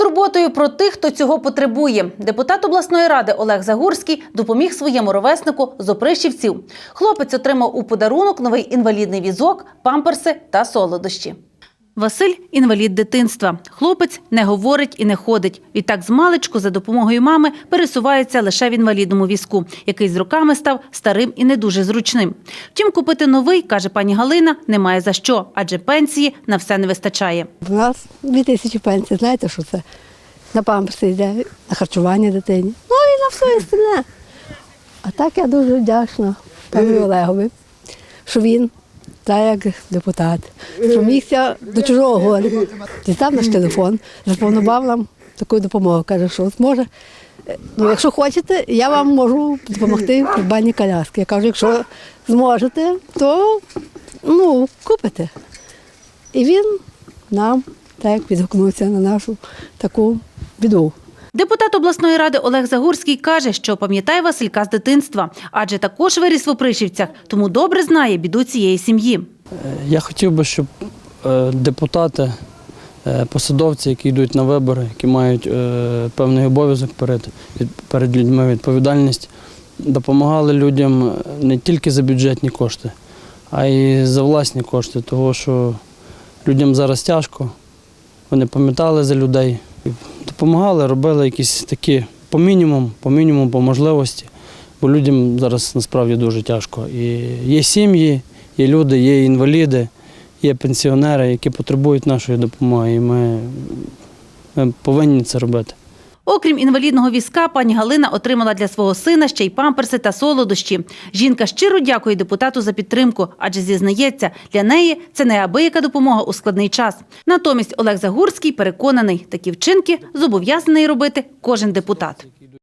турботою про тих, хто цього потребує. Депутат обласної ради Олег Загурський допоміг своєму ровеснику з опришівців. Хлопець отримав у подарунок новий інвалідний візок, памперси та солодощі. Василь – інвалід дитинства. Хлопець не говорить і не ходить. Відтак з маличку за допомогою мами пересувається лише в інвалідному візку, який з роками став старим і не дуже зручним. Втім, купити новий, каже пані Галина, немає за що, адже пенсії на все не вистачає. У нас 2 тисячі пенсій, знаєте, що це? На памперси йде, на харчування дитині. Ну і на все остальне. А так я дуже вдячна пану Олегові, що він, так як депутат, що мігся до чужого горя. Дістав наш телефон, запропонував нам таку допомогу. Каже, що от може, ну, якщо хочете, я вам можу допомогти в придбанні коляски. Я кажу, якщо зможете, то ну, купите. І він нам так відгукнувся на нашу таку біду. Депутат обласної ради Олег Загурський каже, що пам'ятає Василька з дитинства, адже також виріс в Опришівцях, тому добре знає біду цієї сім'ї. Я хотів би, щоб е, депутати, е, посадовці, які йдуть на вибори, які мають е, певний обов'язок перед, перед людьми, відповідальність, допомагали людям не тільки за бюджетні кошти, а й за власні кошти, тому що людям зараз тяжко. Вони пам'ятали за людей, допомагали, робили якісь такі по мінімуму, по мінімуму, по можливості. Бо людям зараз насправді дуже тяжко. І є сім'ї, є люди, є інваліди, є пенсіонери, які потребують нашої допомоги. І ми, ми повинні це робити. Окрім інвалідного візка, пані Галина отримала для свого сина ще й памперси та солодощі. Жінка щиро дякує депутату за підтримку, адже зізнається, для неї це неабияка допомога у складний час. Натомість Олег Загурський переконаний, такі вчинки зобов'язаний робити кожен депутат.